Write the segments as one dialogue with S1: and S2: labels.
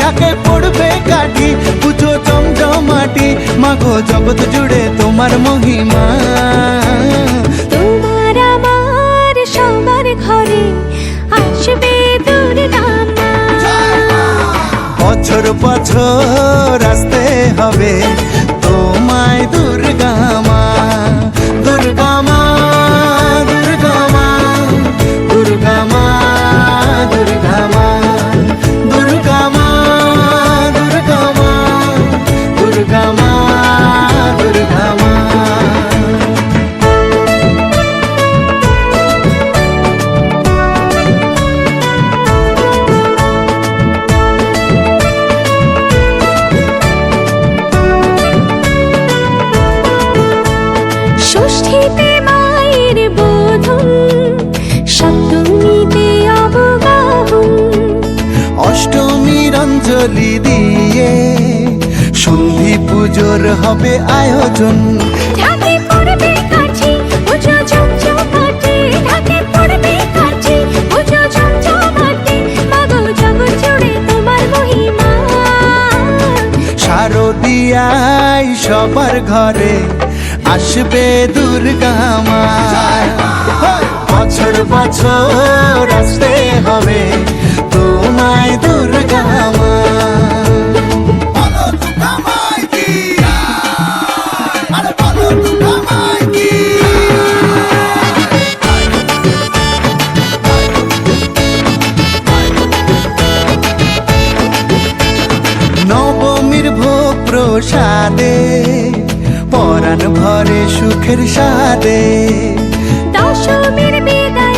S1: ঢাকে পড়বে কাটি পুজো চমচমাটি মাগো জগৎ জুড়ে তোমার মহিমা।
S2: তোমার আমার সবার ঘরে আসবে দুর্গা
S1: বছর বছর আসতে হবে। নিরঞ্জলি দিয়ে। সন্ধি পুজোর হবে আয়োজন। শারদিয়াই সবার ঘরে আসবে দুর্গা মা। বছর বছর আসতে হবে। প্রসাদে পরাণ ভরে সুখের সাদে
S2: দশমীর বিদায়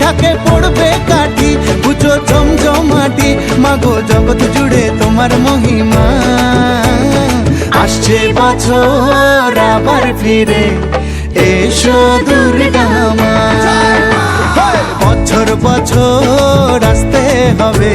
S1: ঢাকে পড়বে কাঠি পুজো জমজমাটি মাগো জগৎ জুড়ে তোমার মহিমা। আসছে বছর আবার ফিরে এসো দুর্গামা বছর বছর আসতে হবে।